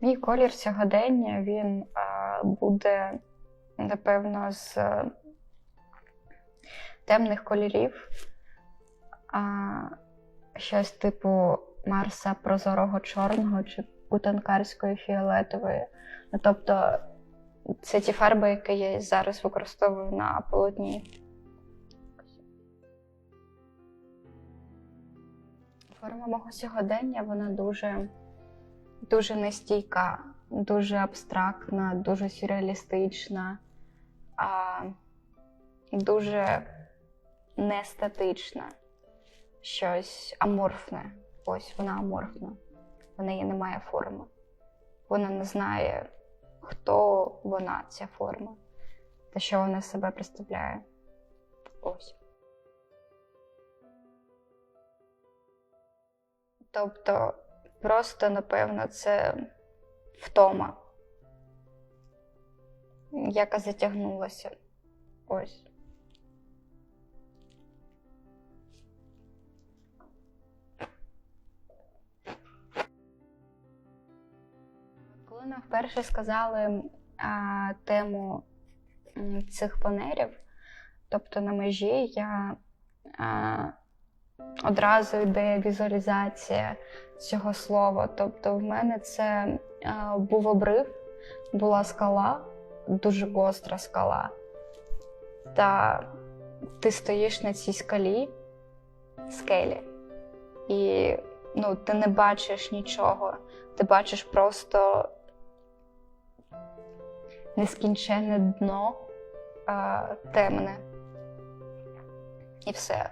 Мій колір сьогодення він буде, напевно, з е, темних кольорів. Щось типу Марса прозорого чорного чи кутанкарської фіолетової. Ну, тобто, це ті фарби, які я зараз використовую на полотні. Форма мого сьогодення вона дуже, дуже нестійка, дуже абстрактна, дуже сюрреалістична, а, дуже нестатична, щось аморфне. Ось вона аморфна. В неї немає форми. Вона не знає, хто вона, ця форма, та що вона себе представляє. Ось. Тобто, просто, напевно, це втома, яка затягнулася. Ось. Коли нам вперше сказали а, тему цих панерів, тобто на межі, я а, одразу йде візуалізація цього слова. Тобто, в мене це а, був обрив, була скала, дуже гостра скала. Та ти стоїш на цій скалі, скелі, і ну, ти не бачиш нічого. Ти бачиш просто нескінченне дно а, темне. І все.